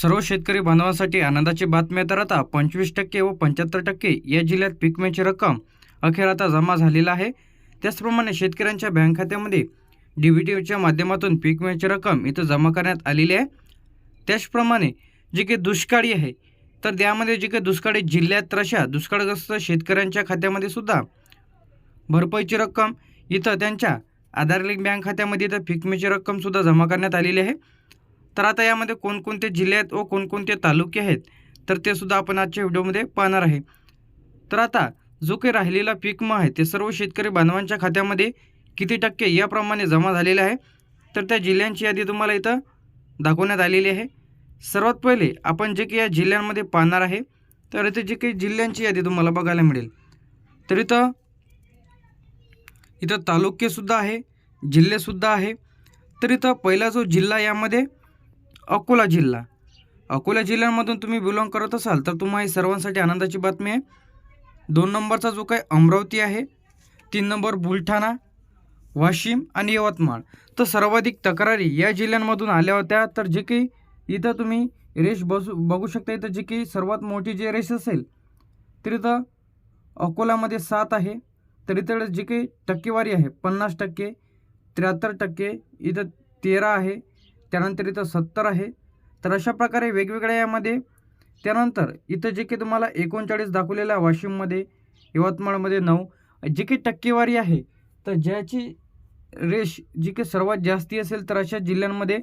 सर्व शेतकरी बांधवांसाठी आनंदाची बातमी तर आता पंचवीस टक्के व पंच्याहत्तर टक्के या जिल्ह्यात पीक विम्याची रक्कम अखेर आता जमा झालेला आहे. त्याचप्रमाणे शेतकऱ्यांच्या बँक खात्यामध्ये डी बी टीच्या माध्यमातून पीक विम्याची रक्कम इथं जमा करण्यात आलेली आहे. त्याचप्रमाणे जे काही दुष्काळी आहे तर त्यामध्ये जे काही दुष्काळी जिल्ह्यात अशा दुष्काळग्रस्त शेतकऱ्यांच्या खात्यामध्ये सुद्धा भरपाईची रक्कम इथं त्यांच्या आधार लिंक बँक खात्यामध्ये इथं पीक विम्याची रक्कमसुद्धा जमा करण्यात आलेली आहे. तर आता यामध्ये कोणकोणते जिल्हे आहेत व कोणकोणते तालुके आहेत तर ते सुद्धा आपण आजच्या व्हिडिओमध्ये पाहणार आहे. तर आता जो काही राहिलेला पीक विमा आहे ते सर्व शेतकरी बांधवांच्या खात्यामध्ये किती टक्के याप्रमाणे जमा झालेले आहे तर त्या जिल्ह्यांची यादी तुम्हाला इथं दाखवण्यात आलेली आहे. सर्वात पहिले आपण जे काही या जिल्ह्यांमध्ये पाहणार आहे तर इथे जे काही जिल्ह्यांची यादी तुम्हाला बघायला मिळेल. तर इथं इथं तालुकेसुद्धा आहे जिल्हेसुद्धा आहे. तर इथं पहिला जो जिल्हा यामध्ये अकोला जिल्हा. अकोला जिल्ह्यामधून तुम्ही बिलॉंग करत असाल तर तुम्हा ही सर्वांसाठी आनंदाची बातमी आहे. दोन नंबरचा जो काही अमरावती आहे तीन नंबर बुलढाणा वाशिम आणि यवतमाळ. तर सर्वाधिक तक्रारी या जिल्ह्यांमधून आल्या होत्या तर जे काही इथं तुम्ही रेश बसू बघू शकता इथं जे काही सर्वात मोठी जी रेश असेल तर इथं अकोलामध्ये सात आहे. तर इथं जी काही टक्केवारी आहे पन्नास टक्के त्र्याहत्तर टक्के इथं तेरा आहे. त्यानंतर इथं सत्तर आहे. तर अशा प्रकारे वेगवेगळ्या यामध्ये त्यानंतर इथं जे की तुम्हाला एकोणचाळीस दाखवलेलं आहे वाशिममध्ये यवतमाळमध्ये नऊ जी की टक्केवारी आहे. तर ज्याची रेश जी की सर्वात जास्ती असेल तर अशा जिल्ह्यांमध्ये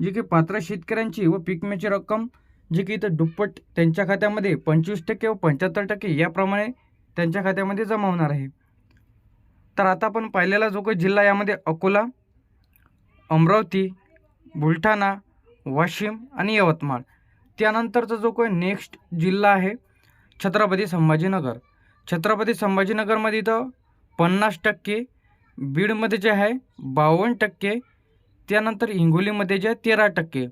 जी की पात्र शेतकऱ्यांची व पीक विम्याची रक्कम जी की इथं दुप्पट त्यांच्या खात्यामध्ये पंचवीस टक्के व पंच्याहत्तर टक्के याप्रमाणे त्यांच्या खात्यामध्ये जमा होणार आहे. तर आता आपण पाहिलेला जो काही जिल्हा यामध्ये अकोला अमरावती बुलढाणा वाशिम आणि यवतमाळ. त्यानंतरचा जो काही नेक्स्ट जिल्हा आहे छत्रपती संभाजीनगर. छत्रपती संभाजीनगरमध्ये इथं पन्नास टक्के बीडमध्ये जे आहे बावन्न टक्के त्यानंतर हिंगोलीमध्ये जे आहे तेरा टक्के.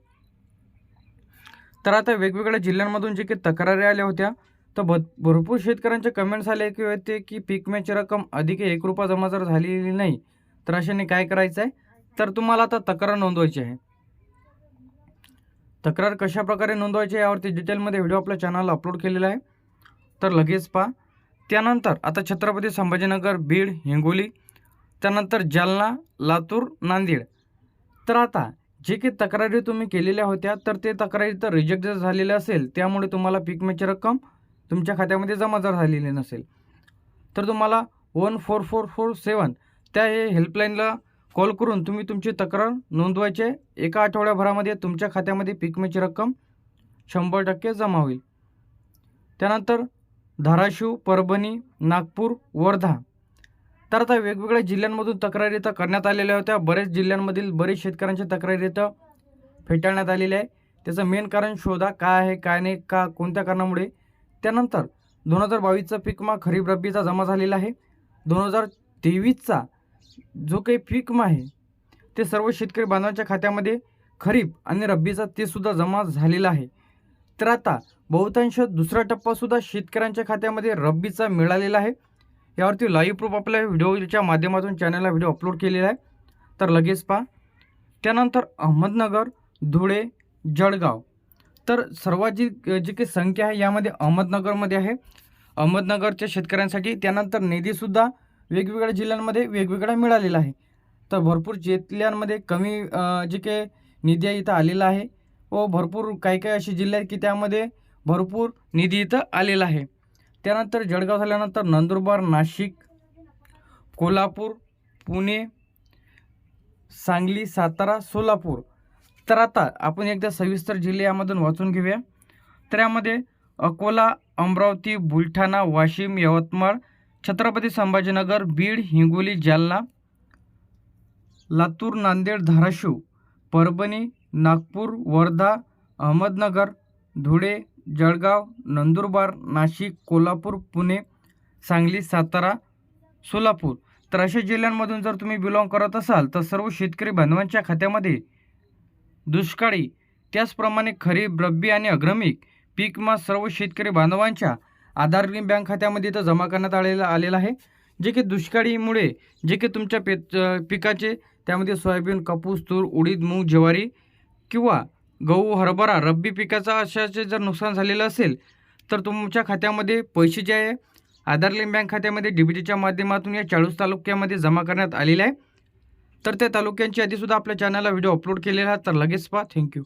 तर आता वेगवेगळ्या जिल्ह्यांमधून जे काही तक्रारी आल्या होत्या तर भ भरपूर शेतकऱ्यांचे कमेंट्स आले की होते की पीक विम्याची रक्कम अधिक एक रुपया जमा जर झालेली नाही तर अशाने काय करायचं आहे तर तुम्हाला आता तक्रार नोंदवायची आहे. तक्रार कशा प्रकारे नोंदवायची यावरती डिटेलमध्ये व्हिडिओ आपल्या चॅनलला अपलोड केलेला आहे. तर लगेच पहा. त्यानंतर आता छत्रपती संभाजीनगर बीड हिंगोली त्यानंतर जालना लातूर नांदेड. तर आता जे काही तक्रारी तुम्ही केलेल्या होत्या तर ते तक्रारी तर रिजेक्ट जर झालेल्या असेल त्यामुळे तुम्हाला पीक विम्याची रक्कम तुमच्या खात्यामध्ये जमा जर झालेली नसेल. तर तुम्हाला one four four four seven त्या हे हेल्पलाईनला कॉल करून तुम्ही तुमची तक्रार नोंदवायचे एका आठवड्याभरामध्ये तुमच्या खात्यामध्ये पीक विम्याची रक्कम शंभर टक्के जमा होईल. त्यानंतर धाराशिव परभणी नागपूर वर्धा. तर आता वेगवेगळ्या जिल्ह्यांमधून तक्रारी इथं करण्यात आलेल्या होत्या. बरेच जिल्ह्यांमधील बरेच शेतकऱ्यांच्या तक्रारी इथं फेटाळण्यात आलेल्या आहे त्याचं मेन कारण शोधा काय आहे काय नाही का कोणत्या कारणामुळे? त्यानंतर दोन हजार बावीसचा पीक विमा खरीप रब्बीचा जमा झालेला आहे. दोन हजार तेवीसचा जो काही पीक आहे ते सर्व शेतकरी बांधवांच्या खात्यामध्ये खरीप आणि रब्बीचा ते सुद्धा जमा झालेला आहे. तर आता बहुतांश दुसरा टप्पासुद्धा शेतकऱ्यांच्या खात्यामध्ये रब्बीचा मिळालेला आहे. यावरती लाईव्ह प्रूफ आपल्या व्हिडिओच्या माध्यमातून चॅनलला व्हिडिओ अपलोड केलेला आहे. तर लगेच पहा. त्यानंतर अहमदनगर धुळे जळगाव. तर सर्वात जी जी काही संख्या आहे यामध्ये अहमदनगरमध्ये आहे. अहमदनगरच्या शेतकऱ्यांसाठी त्यानंतर निधीसुद्धा वेगवेगळ्या जिल्ह्यांमध्ये वेगवेगळा मिळालेला आहे. तर भरपूर जिल्ह्यांमध्ये कमी जे काही निधी आहे इथं आलेला आहे व भरपूर काही काही असे जिल्हे आहेत की त्यामध्ये भरपूर निधी इथं आलेला आहे. त्यानंतर जळगाव झाल्यानंतर नंदुरबार नाशिक कोल्हापूर पुणे सांगली सातारा सोलापूर. तर आता आपण एकदा सविस्तर जिल्हे यामधून वाचून घेऊया. तर यामध्ये अकोला अमरावती बुलढाणा वाशिम यवतमाळ छत्रपती संभाजीनगर बीड हिंगोली जालना लातूर नांदेड धाराशिव परभणी नागपूर वर्धा अहमदनगर धुळे जळगाव नंदुरबार नाशिक कोल्हापूर पुणे सांगली सातारा सोलापूर. तर अशा जिल्ह्यांमधून जर तुम्ही बिलॉंग करत असाल तर सर्व शेतकरी बांधवांच्या खात्यामध्ये दुष्काळी त्याचप्रमाणे खरीप रब्बी आणि अग्रमिक पीक सर्व शेतकरी बांधवांच्या आधार लिंक बँक खात्यामध्ये इथं जमा करण्यात आलेला आलेला आहे. जे की दुष्काळीमुळे जे की तुमच्या पे पिकाचे त्यामध्ये सोयाबीन कापूस तूर उडीद मूग ज्वारी किंवा गहू हरभरा रब्बी पिकाचा अशाचे जर नुकसान झालेलं असेल तर तुमच्या खात्यामध्ये पैसे जे आहे आधार लिंक बँक खात्यामध्ये डीबीटीच्या माध्यमातून या चाळीस तालुक्यामध्ये जमा करण्यात आलेले आहे. तर त्या तालुक्यांची आधीसुद्धा आपल्या चॅनलला व्हिडिओ अपलोड केलेला आहे तर लगेच पहा. थँक्यू